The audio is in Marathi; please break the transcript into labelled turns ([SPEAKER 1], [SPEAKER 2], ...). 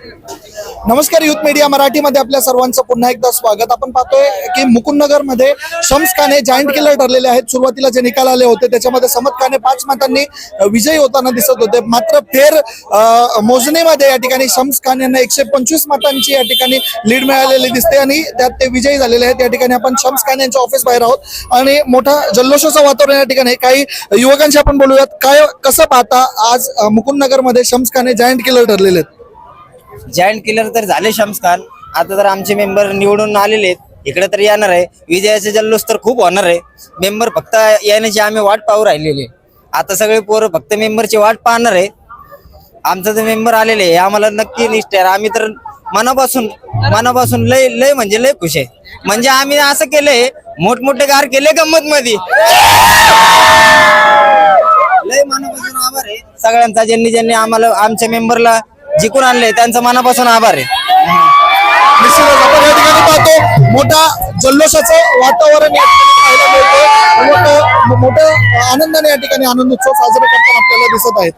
[SPEAKER 1] नमस्कार युथ मीडिया मराठीमध्ये आपल्या सर्वांचं पुन्हा एकदा स्वागत. आपण पाहतोय की मुकुंदनगरमध्ये शम्स खाने जायंट किलर ठरलेले आहेत. सुरुवातीला जे निकाल आले होते त्याच्यामध्ये समत खाने पाच मतांनी विजयी होताना दिसत होते. मात्र फेर मोजणीमध्ये या ठिकाणी शम्स खान यांना एकशे पंचवीस मतांची या ठिकाणी लीड मिळालेली दिसते आणि त्यात ते विजयी झालेले आहेत. या ठिकाणी आपण शम्स खान यांच्या ऑफिस बाहेर आहोत. आणि मोठा जल्लोषाचं वातावरण या ठिकाणी काही युवकांशी आपण बोलूयात. काय कसं पाहता आज मुकुंदनगरमध्ये मुकुंदनगर शम्स खाने जायंट किलर ठरलेले आहेत?
[SPEAKER 2] जॉईंट किलर तर झाले शम्स खान आता तर आमचे मेंबर निवडून आलेले आहेत. इकडे तर येणार आहे. विजयाचे जल्लोष तर खूप होणार आहे. मेंबर फक्त येण्याची आम्ही वाट पाहू राहिलेली. आता सगळे पोरं फक्त मेंबरची वाट पाहणार आहे. आमचा तर मेंबर आलेले आहे आम्हाला नक्की निष्ठ आहे. आम्ही तर मनापासून मनापासून लय लय म्हणजे लय खुश आहे. म्हणजे आम्ही असं केलंय मोठमोठे कार केले गंमत मध्ये लय मनापासून आभार आहे. सगळ्यांचा ज्यांनी ज्यांनी आम्हाला आमच्या मेंबरला जिंकून आणले. त्यांचा मनापासून आभार आहे.
[SPEAKER 1] निश्चितच आपण या ठिकाणी पाहतो. मोठा जल्लोषाचं वातावरण या ठिकाणी पाहायला मिळतं मोठं मोठं आनंदाने या ठिकाणी आनंद उत्सव साजरे करताना आपल्याला दिसत आहेत.